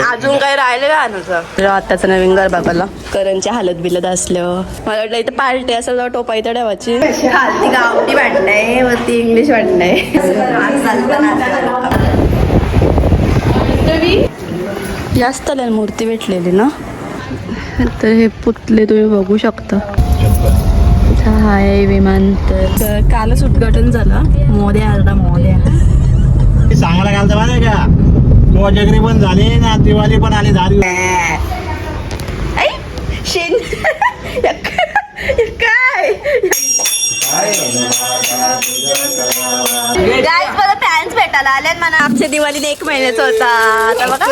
अजून काही राहिले का अनुचं आताच नवीन घर बाबाला करणची हालत बिलत असलं. मला वाटलं इथं पार्टी असं जाऊ टोपा इथं ठेवायची. खालती गावठी वाटणंय वरती इंग्लिश वाटणंय जास्त मूर्ती भेटलेली ना? तर हे पुतले तुम्ही बघू शकता. आहे विमानतळ तर कालच उद्घाटन झालं. मोद्या आला मोद्या सांगायला घालतं का? कोजगरी पण झाली ना दिवाळी पण आली झाली ऐ, शेण काय? गाईज मला फॅन्स भेटायला आले मला आमच्या दिवाळीने एक महिन्याचा होता. आता बघा.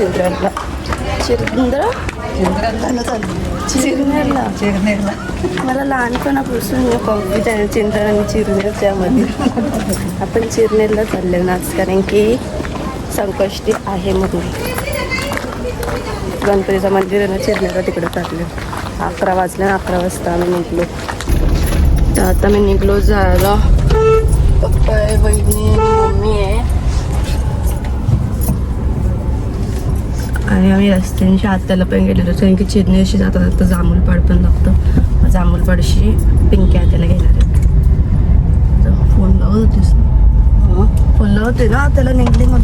चिंद्रला चिंद्र चिरनेरला चिरनेरला मला लहानपणापासून कॉन्फिडन्स चिंद्र आणि चिरनेरच्यामध्ये आपण चिरनेरला चाललो ना आज कारण की संकष्टी आहे म्हणून गणपतीचं मंदिर आहे ना चिरनेरला तिकडे चाललो अकरा वाजले ना अकरा वाजता आम्ही निघलो तर आता मी निघलो जायला पप्पा आहे बहिणी मम्मी आहे आणि आम्ही रस्त्यांशी आत्याला पण गेलेलो. कारण की चिरनेरशी जाता जाता जांभूलपाड पण लागतं. जांभूलपाडशी पिंकी आत्याला घेणार आहे. फोन लावत होतीस ना? फोन लावत होते ना? त्याला निघले मग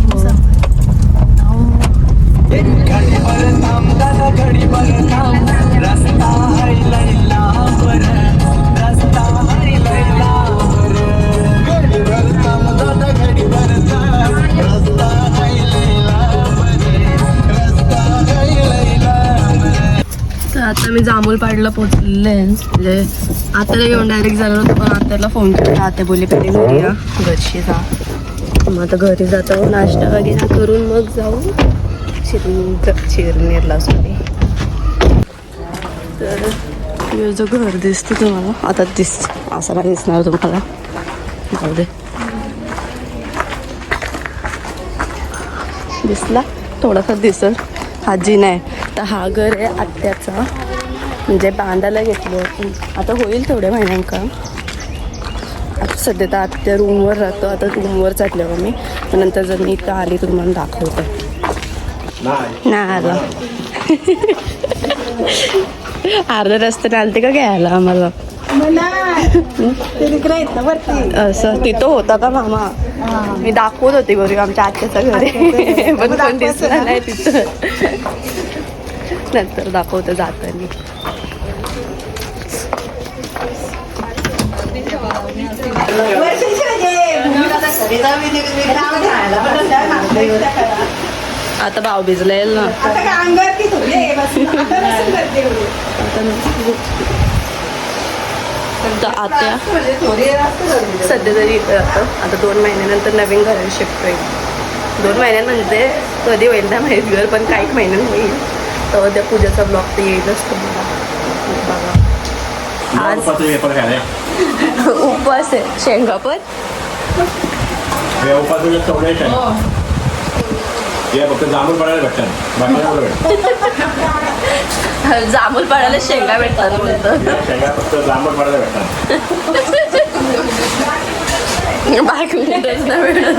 आता मी जांभूलपाडला पाडला आहे. म्हणजे आत्याला घेऊन डायरेक्ट जाणार होतो पण आत्याला फोन केला. आत्या बोलली पहिले घरी या घरशी जा. मग आता घरी जातो नाश्ता वगैरे करून मग जाऊ. चिरनेर चिरनेरला सॉरी तर हे जो घर दिसतं तुम्हाला आता दिस असं नाही दिसणार तुम्हाला. जाऊ दे. दिसला? थोडासा दिसल. आजी नाही. तर हा घर आहे आत्याचा. म्हणजे बांधायला घेतलं आता होईल थोड्या महिन्यांका. आता सध्या तर आत्या रूमवर राहतो. आता रूमवर चालल्यावर मी. नंतर जर मी इथं आली तर तुम्हाला दाखवतो. नाही. नाही आलं अर्ध्या रस्त्याने आलते का घ्यायला आम्हाला? असं. तिथं होता का मामा? मी दाखवत होते घरी आमच्या आत्याचं घरी. पण कोण दिसला नाही तिथं. नंतर दाखवतं जाताना. आता भाव भिजला येईल ना आत्या सध्या तरी इथं राहतो आता दोन महिन्यानंतर नवीन घरात शिफ्ट होईल. दोन महिन्यानंतर कधी होईल ना माहीत घर पण काही महिन्यानं होईल तेव्हा त्या पूजेचा ब्लॉग तर येईलच तुम्हाला. बघा. आज उपवास आहे. चौदा आहे हे जांभूळ पडायला शेंगा भेटतात बोलतं शेंगा फक्त जांभूळ पडायला भेटतात बाकी काहीच नाही भेटत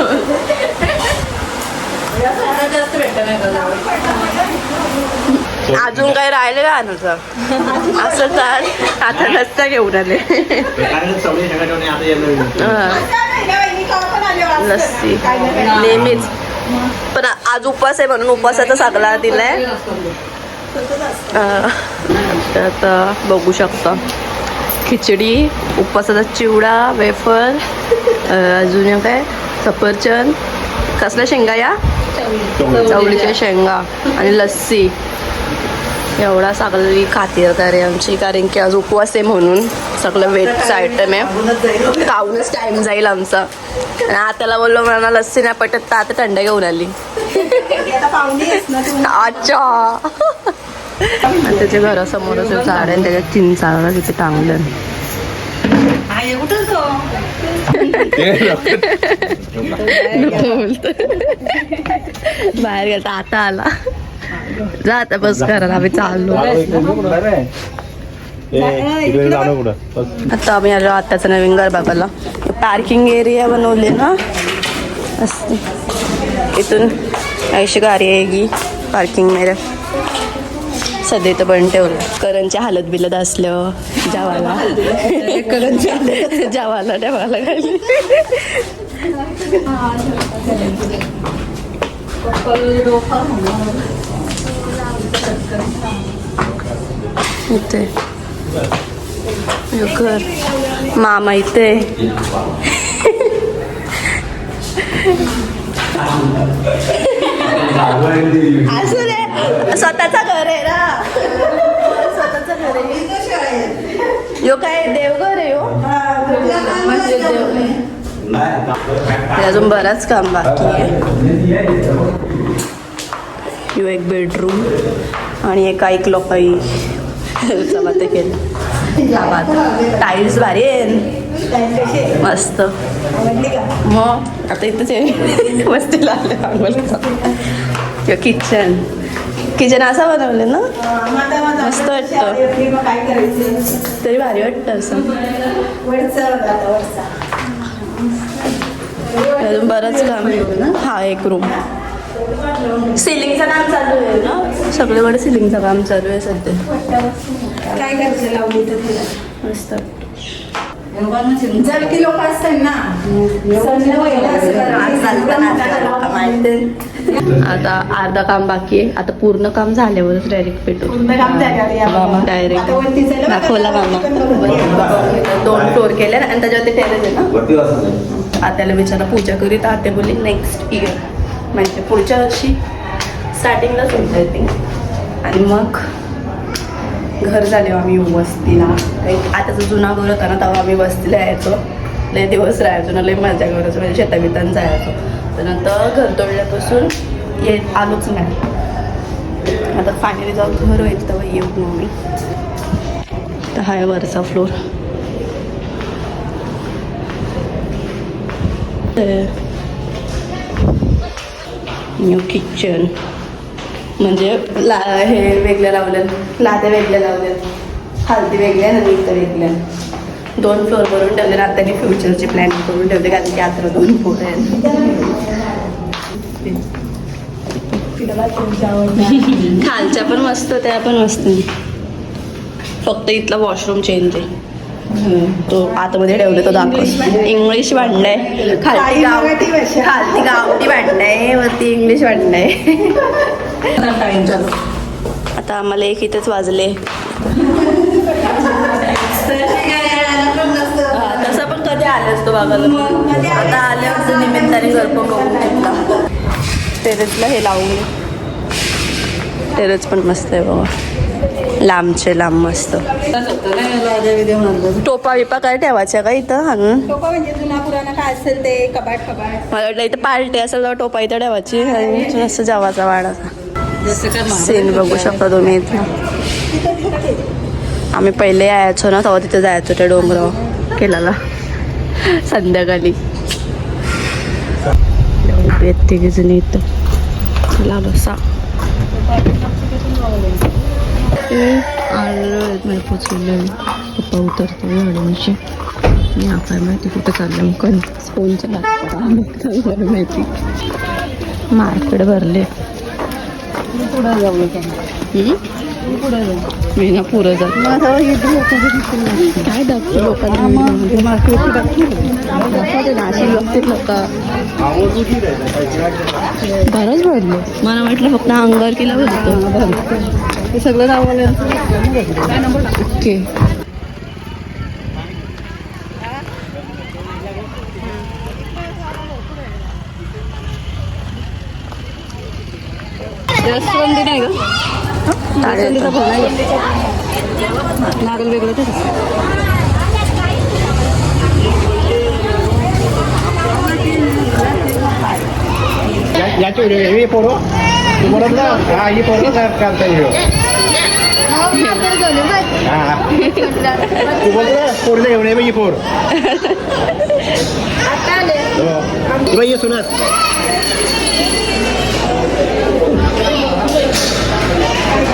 अजून काही राहिले का अनुचं असं चाल आता रस्ता घेऊन आले. लस्सी. नेहमीच. पण आज उपवास आहे म्हणून उपवासाचा सगळा दिलाय. आता बघू शकता. खिचडी उपवासाचा चिवडा वेफर अजून काय? सफरचंद. कसल्या शेंगा या? चवळीच्या शेंगा आणि लस्सी. एवढा सगळी खातिरदारी आमची कारण की आज उपवास आहे म्हणून सगळं वेजचं आयटम आहे. खाऊनच टाइम जाईल आमचा. आणि आताला बोललो मला लस्सी नाही पटत तर आता थंड घेऊन आली. अच्छा. आणि त्याच्या घरासमोरच आहे झाड आहे त्याच्यात चिंचाळा तिथे टांगलं. बाहेर गेला आता आला. जा आता बस करायला आम्ही चाललो. कुठं? आता आम्ही आलो आताचं नवीन घर बघायला. पार्किंग एरिया बनवले ना. असं इथून अशी गाडी आहे की पार्किंग मेरे सध्या इथं पण ठेवलं. करंच्या हालत बिलत असलं जावाला. जावाला ठेवायला खाली इथे. घर. मामा इथे. असू दे स्वतःचा घर आहे ना. स्वतःचं घर आहे. यो काय देवघर आहे हो? यो अजून बराच काम बाकी आहे. यो एक बेडरूम आणि एक ऐक लोकाई केलं टाईल्स भारी आहे. मस्त. मग आता इथंच आहे मस्ती लागले किंवा किचन किचन असं बनवलं ना? मस्त वाटतं. तरी भारी वाटतं असं. अजून बरंच काम हा एक रूम सिलिंगचं काम चालू आहे ना? सगळीकडे सिलिंगचं काम चालू आहे सध्या. काय करायचं लावली तर तिला मस्त. जर ती लोक असतात ना आता अर्धा काम बाकी आहे. आता पूर्ण काम झाल्यावरच डायरेक्ट पेटू पूर्ण काम झाल्यावर या बाबा. डायरेक्ट आता वरती जायला दाखवला मामा. दोन फ्लोर केले आणि त्याच्यावरती टेरेस आहे ना? आत्याला विचारा पूजा करीत आत्या बोलली नेक्स्ट इयर म्हणजे पुढच्या वर्षी स्टार्टिंगलाच होत आहे ते. आणि मग घर झाले आम्ही वस्तीला. काही आताचा जुना घर होता ना तेव्हा आम्ही वस्तीला यायचो. लय दिवस राहायचो ना लय मजा करायचो म्हणजे शेताबितान जायचो. तर नंतर घर तोडल्यापासून ये आलोच नाही. आता फायनली जाऊन घर होईल तेव्हा येऊ मग मी. तर हाय आहे वरचा फ्लोर न्यू किचन म्हणजे ला हे वेगळं लावलं लाद्या वेगळ्या लावल्यात हळदी वेगळ्या आणि इथं वेगळ्या दोन फ्लोर भरून ठेवले आणि आता फ्युचरची प्लॅनिंग करून ठेवले कारण की आता दोन फ्लोर आहेत. खालच्या पण मस्त त्या पण मस्त. फक्त इथला वॉशरूम चेंज आहे. तो आतमध्ये ठेवले तो दाखव इंग्लिश भांड आहे. खालती काही गाव मराठी भाषा. खालती गावठी भांड आहे वरती इंग्लिश भांड आहे. आता आम्हाला एक इथेच वाजले. आले असतो बघायला आता निमित्ताने बघू टेरेसला हे लावले. टेरेस पण मस्त आहे बाबा. लांबचे लांब मस्त. टोपा बिपा काय ठेवायच्या का इथं? लोक म्हणजे जुना पुराणा काय असेल ते? कबाट कबाट मला वाटलं इथं पार्टी असेल तर टोपा इथं ठेवायची. आणि असं जावाचा वाडाचा. सीन बघू शकता तुम्ही इथं. आम्ही पहिले यायचो ना तेव्हा तिथे जायचो त्या डोंगरावर केलाला. संध्याकाळी. तिघी जण इथं. चला बसा आलो नाही पोचले पप्पा उतरतो गाडीची मी आपण माहिती कुठं चाललं कण? फोनच्या लागतात माहिती मार्केट भरले. पुढं जाऊ पुढं जाऊ मी ना पुढं जात काय दाखवतो लोकांना दाखवते ना अशी बघतील लोक. बरंच भरलं मला वाटलं फक्त अंगावर केला भरतो हे सगळं दाखवलं ओके. लागल वेगळं तर याची ही फोटो तू म्हणत ना हा ही फोटो काढता येईल हा तू बोलतो ना फोरला घेऊन ये बाई फोर हो बाई ये सुनास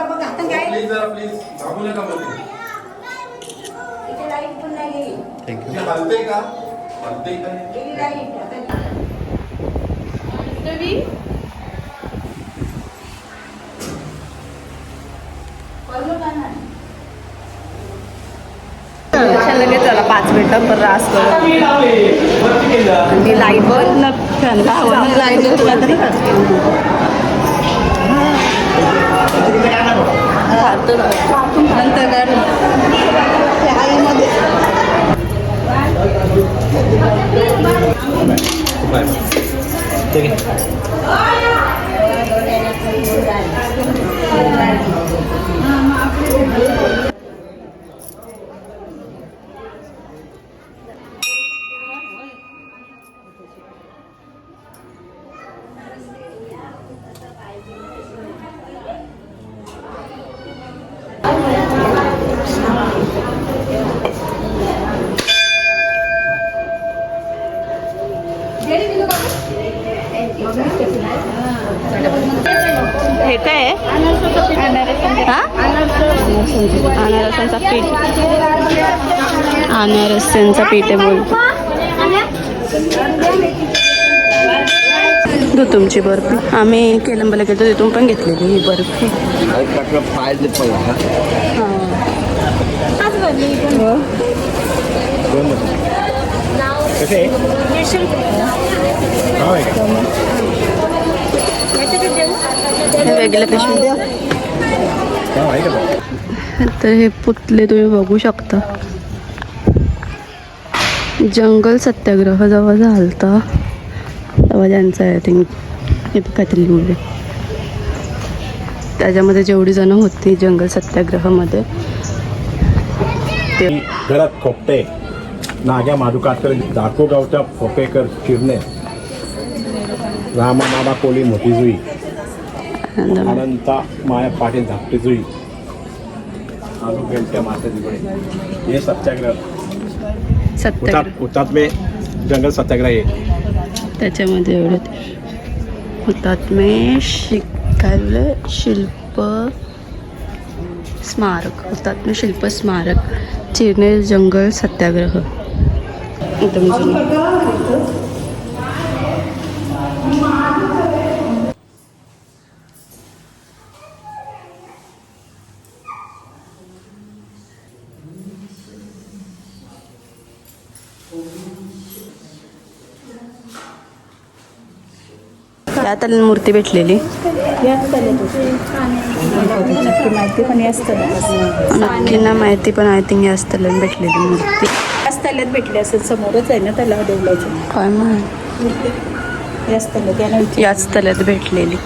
बघताना आपल्या प्लीज जरा प्लीज थांबू नका मध्ये ते हलते का? हलते का? लगेच चला पाच मिनिटं पर रास करू आणि लाइट बंद लाइट तुला तरी नंतर ठीक पीठ आहे बोलतो दो तुमची बर्फी. आम्ही केलंबला गेलो तिथून पण घेतलेली ही बर्फी. हो. हा? हे वेगळ्या हा? तर हे पुतले तुम्ही बघू शकता. जंगल सत्याग्रह जेव्हा झालता तेव्हा त्यांचं आय थिंक हे काहीतरी लिहून त्याच्यामध्ये जेवढी जण होती जंगल सत्याग्रहामध्ये ते घरात खोपटे नाग्या माधुकाकर दाखो गावच्या खोपेकर चिरणे रामा मामा कोली मोतीजुई अनंता माया पाटील धाकटी जुई आलू गेलत्या माता हे सत्याग्रह. सत्याग्रह. हुतात हुतात्मे जंगल सत्याग्रह. आहे त्याच्यामध्ये एवढं. हुतात्मे शिक काय शिल्प स्मारक. हुतात्मे शिल्प स्मारक. चिरणे जंगल सत्याग्रह. त्यात मूर्ती भेटलेली. माहिती पण असतं नक्कींना माहिती पण आय थिंक या स्थळात भेटलेली मूर्ती. या स्थल्यात भेटले असेल समोरच आहे ना त्याला देवलाची काय म्हण? या स्थल्यात याला विचार याच स्थळात भेटलेली.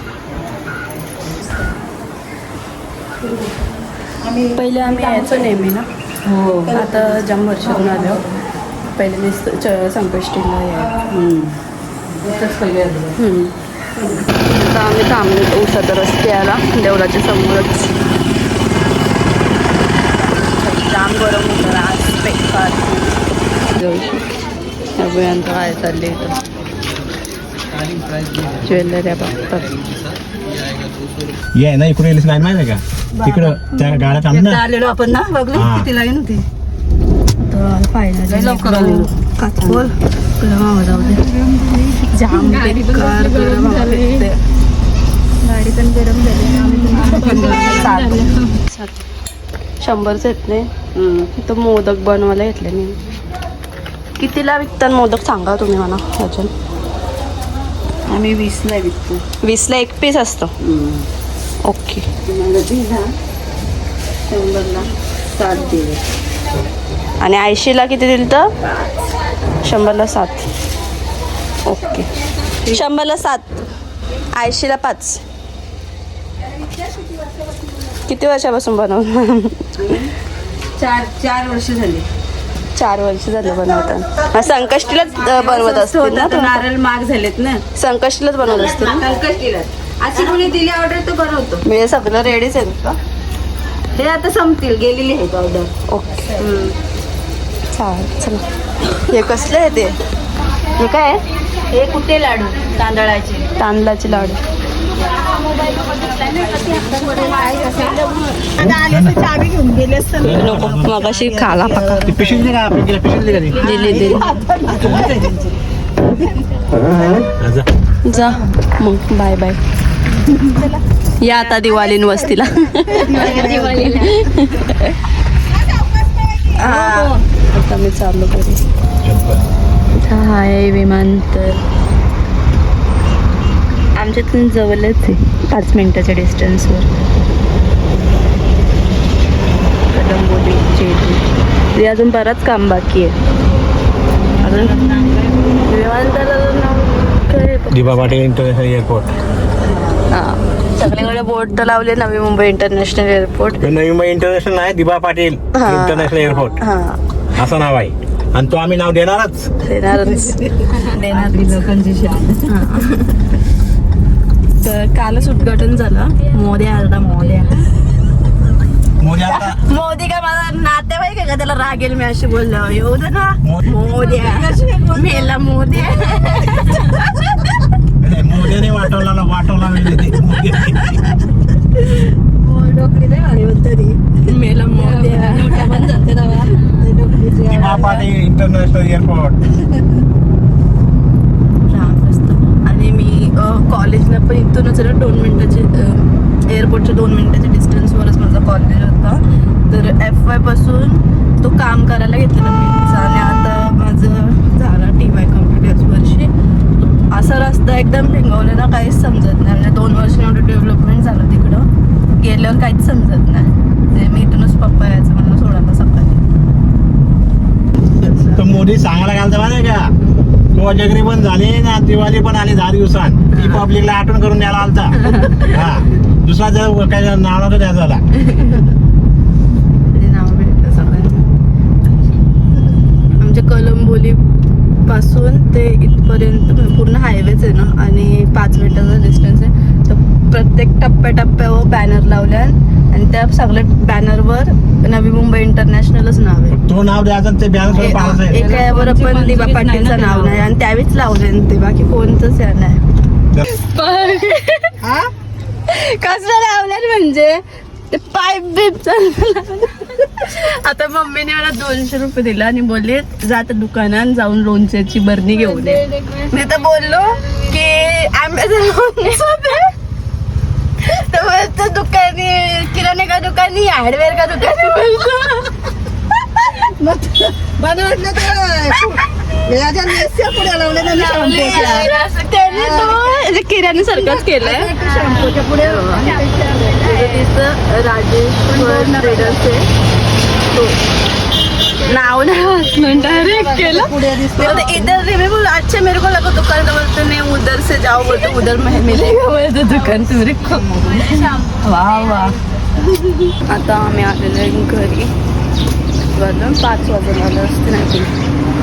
पहिले आम्ही यायचो नेहमी ना? हो. आता जाम वर्षातून आलो पहिले मी संकष्टीला यायचो. हम्म. आता आम्ही थांबलो उसाचा रस्त्याला देवळाच्या समोरच. जाम गरम होतं आज अभियंत काय चालले इथं. ज्वेलरी बघतात ये ना इकडे येलीस नाही माहिती आहे का? तिकडं त्या गाड्या थांब ना. आलेलो आपण ना बघलो हा. किती लाईन होती. तर पाहिलं लवकर आलेलो. कातबोल गरम आवाज जाऊ दे. जाम बेकार गरम. गाडी पण गरम झाली. शंभरच येत नाही इथं मोदक बनवायला घेतले मी. कितीला विकतात मोदक सांगा तुम्ही मला अजून. आम्ही वीसला विकतो. वीसला एक पीस असतो. ओके शंभरला सात दिले. आणि ऐंशीला किती दिलं तर शंभरला सात. ओके. शंभरला सात. ऐंशीला पाच. किती वर्षापासून बनवून चार चार वर्ष झाली. चार वर्ष झाले बनवतात संकष्टीलाच बनवत तुम्ही? नारळ माग झालेत ना. संकष्टीलाच बनवत असतील ना? संकष्टीला अशी कोणी दिली ऑर्डर तर बनवतो म्हणजे सगळं रेडीच आहे का? हे आता संपतील गेलेली आहेत ऑर्डर ओके. चालेल चला. हे कसलं आहे ते हे काय आहे? हे कुठे लाडू? तांदळाचे. तांदळाचे लाडू. चावी घेऊन गेले असतात नको मग अशी खाला पका दिली दिली. जा मग बाय बाय. या आता दिवाळीन वस्तीला. हा. आता मी चालू करू इथं आहे विमानतळ आमच्यातून जवळच आहे पाच मिनिटाच्या डिस्टन्सवर. कदंबोली जेजू. ते अजून बरंच काम बाकी आहे. अजून पाटील इंटरनॅशनल एअरपोर्ट. हा. सगळीकडे बोर्ड तर लावले Navi Mumbai international airport. Navi Mumbai international आहे दिबा पाटील. International airport. हा. असं नाव आहे. आणि तो आम्ही नाव देणारच. देणारच. तर कालच उद्घाटन झालं. मोदी आला मोदी मोदी मोदी काय माझा नातेवाईक आहे का? त्याला रागेल मी अशी बोललो येऊ दे ना. मोदी- मोदी मेला मोदी मोदीने वाटवला वाटवला मोदी मेला मोदी दिबा पाटील इंटरनॅशनल एअरपोर्ट आणि मी कॉलेजला पण इथूनच ना दोन मिनिटाचे एअरपोर्टच्या दोन मिनिटाच्या डिस्टन्सवरच माझा कॉलेज होता. तर एफ वायपासून तो काम करायला घेतलेला पिझ्झा आणि आता माझं झालं टी वाय कम्प्युटर्स वर्षी. असा रस्ता एकदम भिंगवलेला काहीच समजत नाही. म्हणजे दोन वर्ष एवढं डेव्हलपमेंट झालं तिकडं. गेल्यावर काहीच समजत नाही. ते मी इथूनच पप्पा यायचं मला सोडायला सकाळी. तर मोदी सांगायला घालता माहिती का? कोजगरी पण झाली ना दिवाळी पण आली दहा दिवसात. ती पब्लिकला आठवण करून द्यायला आलता. हा. दुसरा जर काय नाव नव्हतं द्यायचं झाला ते नाव भेटलं सगळ्यांना. आमच्या कलंबोली पासून ते इथपर्यंत पूर्ण हायवेच आहे ना आणि पाच मिनिटाचा डिस्टन्स प्रत्येक टप्प्याटप्प्यावर बॅनर लावल्या आणि त्या सगळ्या बॅनरवर नवी मुंबई इंटरनॅशनलच नाव आहे. तो नाव द्यायचं ते बॅनर ए- पाहायचं आहे. एका यावर पण दिबा पाटीलचं नाव नाही आणि त्यावेळीच लावले ते बाकी कोणतंच या नाही. कसं लावलं म्हणजे? ते पाईप बीप आता मम्मीने मला दोनशे रुपये दिला आणि बोलले जा त्या दुकानात जाऊन लोणच्याची बरणी घेऊन ये. मी तर बोललो की आंब्याचं लोणचं. तर बोलतो दुकानी किराणे का दुकानी हार्डवेअर का दुकानी बोलतो. त्याने तो किराणे सारखंच केलंय. तिथं राजेश्वर ट्रेडर्स आहे नाव नाही वाचलं डायरेक्ट केलं. इधर रे मैं बोला अच्छा मेरे को लगा दुकान तो बोलते नहीं उधर से जाओ बोलते उधर में मिलेगा बोलते दुकान तुम्हारे को. वाह वाह. आता आम्ही आलेलो आहे घरी. वाजून पाच वाजून आलं असते नाही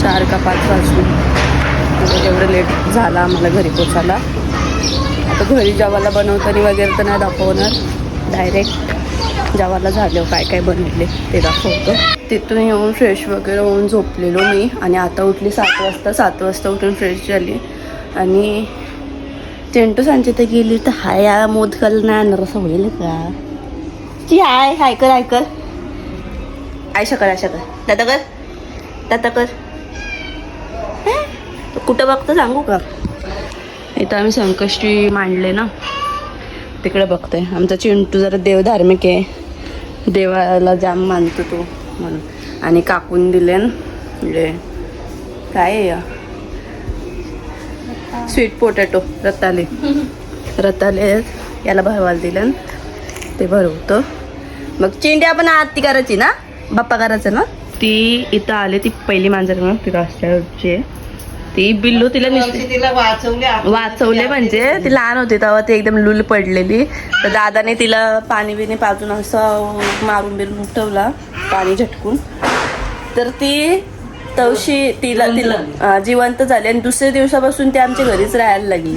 चार का पाच वाजून. म्हणजे एवढं लेट झाला आम्हाला घरी पोचायला. आता घरी जेवायला बनवताना वगैरे तर नाही दाखवणार. डायरेक्ट जेवायला झालं काय काय बनवले ते दाखवतो. तिथून येऊन फ्रेश वगैरे होऊन झोपलेलो मी आणि आता उठली सात वाजता. सात वाजता उठून फ्रेश झाली. आणि चिंटू सांची तर गेली तर हाय या मोदकाला नाही आणणार असं होईल का? ची हाय हाय कर हाय कर. आयशा कर आयशा कर दादा कर. दादा कर. कुठं बघतं सांगू का? इथं आम्ही संकष्टी मांडले ना. तिकडे बघतोय. आमचा चिंटू जरा देवधार्मिक आहे. देवाला जाम मानतो तो म्हणून. आणि कापून दिले म्हणजे काय या? Sweet potato रताले. रताले याला भरवायला दिलं ते भरवतं. मग चेंड्या पण आरती करायची ना? बाप्पा करायचं ना? ती इथं आले ती पहिली मांजर म्हणून ती रस्त्यावरची ती बिल्लू तिला तिला वाचवले वाचवले म्हणजे ती लहान होती तेव्हा ती एकदम लुल पडलेली. तर दादाने तिला पाणी बिणी पाजून असं मारून बिरून ठेवला पाणी झटकून. तर ती तवशी तिला तिला जिवंत झाली. आणि दुसऱ्या दिवसापासून ती आमच्या घरीच राहायला लागली.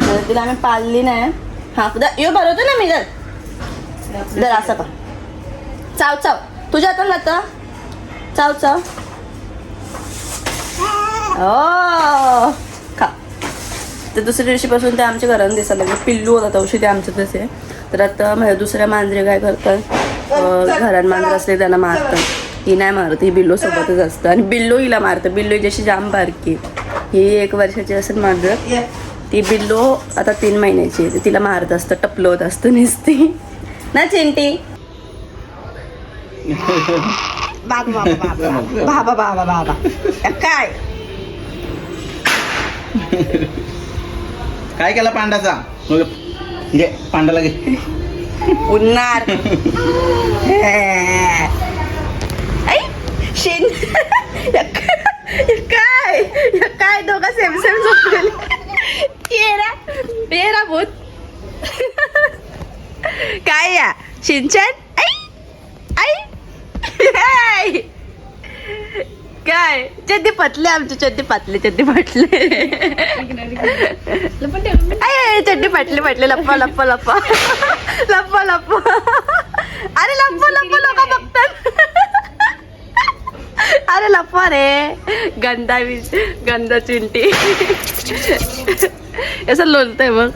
तर तिला आम्ही पाळली नाही. हा यो भरवतो ना मी जर असं का चाव चाव. तुझ्या आता. चाव चाव. ओ खा. तर दुसऱ्या दिवशीपासून ते आमच्या घरात दिसायला लागले. पिल्लू होता तवशी ते आमच्या तसे. तर आता माझ्या दुसऱ्या मांजरे काय करतात घरात मांजर असले त्यांना मारतात. ही नाही मारत ही बिल्लो सोबतच असतं. आणि बिल्लो हिला मारतं. बिल्लो जशी जाम बारकी. ही एक वर्षाची असेल मांजर. ती बिल्लो आता तीन महिन्याची आहे. तिला मारत असतं टपलवत असतं नुसती. ना चिंटी? बाबा बाबा. बाबा बाबा बाबा. काय? काय केला पांडाचा? घे पांडाला घे. उन्हार. ऐ शेण काय काय दोघा सेम सेम झोपलेले? येरा येरा भूत. काय या शिनचन ऐ ऐ. ऐ. काय? चड्डी पतले आमचे चड्डी पातले चड्डी पाटले चड्डी पाटली पाटले लप्पा लप्पा लप्पा लप्पा लप्पा अरे लप्पा लप्पा लोक बघतात अरे लप्पा रे. गंदा विष गंदा चिंटी. असं लोलतंय मग.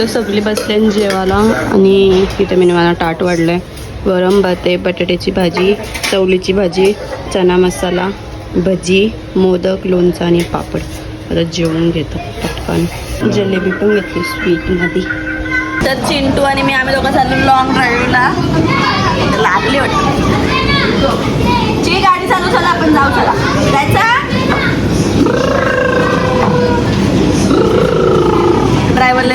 तर सगळी बसले जेवायला आणि तिथे मी मला ताट वाढलंय. वरम भात आहे बटाट्याची भाजी चवलीची भाजी चना मसाला भजी मोदक लोणचं आणि पापड. आता जेवून घेतो पटकन. जलेबी पण घेतली स्वीटमध्ये तर चिंटू आणि मी आम्ही दोघं चाललो लॉंग ड्राईव्हला लागली वाटते. ची गाडी चालू चला आपण जाऊ चला. जायचा? ड्रायव्हरला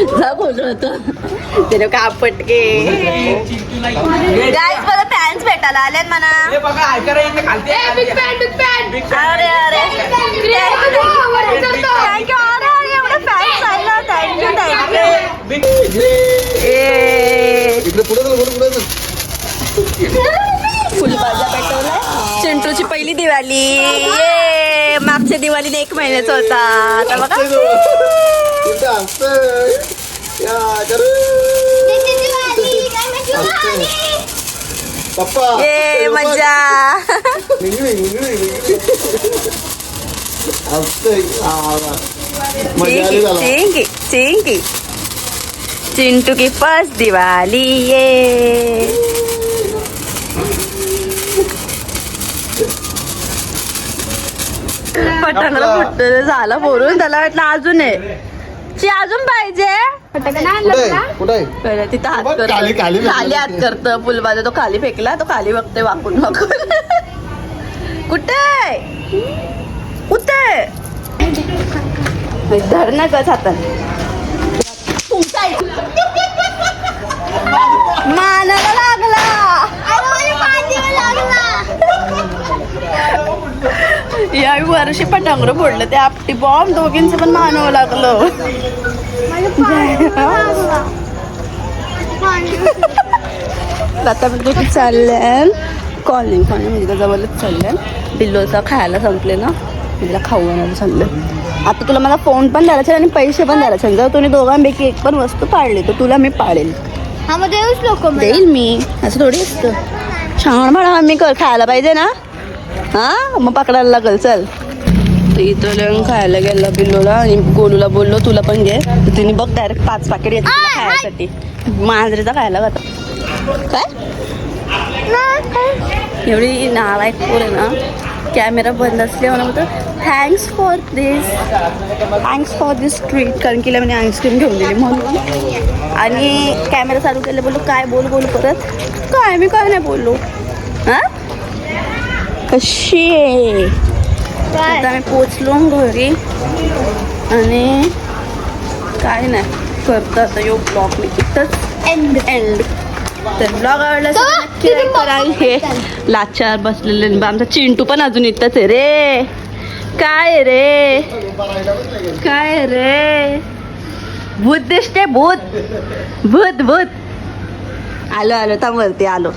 जा बोलू होतं त्याने का आपटके. गाईज मला फॅन्स भेटायला आल्यात म्हणा. अरे अरे. थँक्यू अरे अरे एवढे फॅन्स आला थँक्यू थँक्यू ए फुलबाजा पेटवलाय. चिंटूची पहिली दिवाळी. ये मागच्या दिवाळीने एक महिन्याचा होता. आता बघा. पप्पा ये मजा चिंकी चिंकी चिंकी चिंटू की फर्स्ट दिवाली ये पटांगला फुटत झालं बोलून त्याला वाटलं अजून आहे. ची अजून पाहिजे. कुठे तिथं हात खाली- खाली खाली हात ते. करत पुलबाजा तो खाली फेकला तो खाली बघतोय वाकून वाकून. कुठे कुठे धर ना गच हातात मानाला लागला या वर्षी पटांगर फोडलं. ते आपटी बॉम्ब दोघींचं पण मानावं लागलं. आता मी दोघी चालल्या. कॉलिंग कॉलिंग म्हणजे जवळच चालल्या. बिल्लोचा खायला संपले ना. मी तिला खाऊ आणायला चाललं आता तुला मला फोन पण द्यायचा आणि पैसे पण द्यायचे जर तुम्ही दोघांपैकी एक पण वस्तू पाळली तर तुला मी पाळेल. हा मग देऊच लोक देईल मी. असं थोडी असतं. छान म्हणा मी कर खायला पाहिजे ना. हा? मग पकडायला लागेल चल. इथं खायला गेलं बिल्लोला आणि गोलूला बोललो तुला पण घे. तिने बघ डायरेक्ट पाच पाकिट तुला खायसाठी. मांजरीचा खायला घातला काय? एवढी नालायक पोर आहे ना. कॅमेरा बंद असल्यावर म्हणतो thanks for this thanks for this treat कारण की मी आईस्क्रीम घेऊन दिली म्हणून. आणि कॅमेरा चालू केले बोललो काय बोल बोल परत? काय मी काय नाही बोललो. हां? कशी आहे? आता आम्ही पोचलो घरी आणि काय नाही. करतो आता यो ब्लॉग मी तिथंच एंड एंड तर ब्लॉग आवडला नक्की करा. हे लाचार बसलेले आमचा चिंटू पण अजून इथंच आहे रे. काय रे? काय रे? भूत दिसते भूत. भूत भूत. आलो आलो थांब वरती आलो.